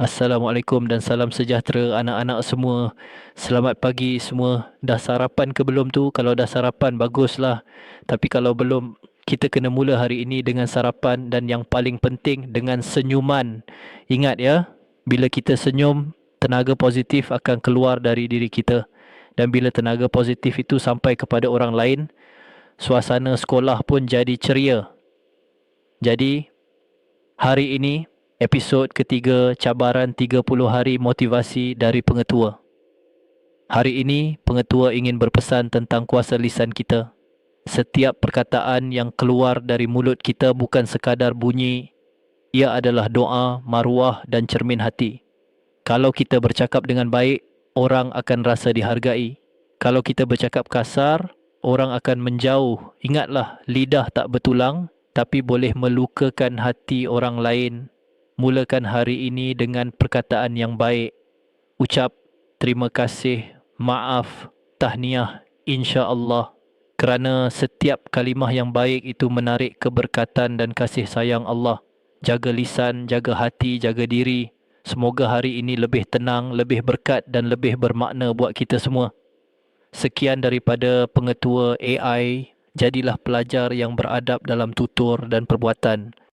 Assalamualaikum dan salam sejahtera anak-anak semua. Selamat pagi semua. Dah sarapan ke belum tu? Kalau dah sarapan baguslah. Tapi kalau belum kita kena mula hari ini dengan sarapan dan yang paling penting dengan senyuman. Ingat ya, bila kita senyum, tenaga positif akan keluar dari diri kita. Dan bila tenaga positif itu sampai kepada orang lain, suasana sekolah pun jadi ceria. Jadi, hari ini episod ketiga cabaran 30 hari motivasi dari pengetua. Hari ini pengetua ingin berpesan tentang kuasa lisan kita. Setiap perkataan yang keluar dari mulut kita bukan sekadar bunyi, ia adalah doa, maruah dan cermin hati. Kalau kita bercakap dengan baik, orang akan rasa dihargai. Kalau kita bercakap kasar, orang akan menjauh. Ingatlah, lidah tak bertulang tapi boleh melukakan hati orang lain mulakan hari ini dengan perkataan yang baik. Ucap terima kasih, maaf, tahniah, insya-Allah. Kerana setiap kalimah yang baik itu menarik keberkatan dan kasih sayang Allah. Jaga lisan, jaga hati, jaga diri. Semoga hari ini lebih tenang, lebih berkat dan lebih bermakna buat kita semua. Sekian daripada pengetua AI. Jadilah pelajar yang beradab dalam tutur dan perbuatan.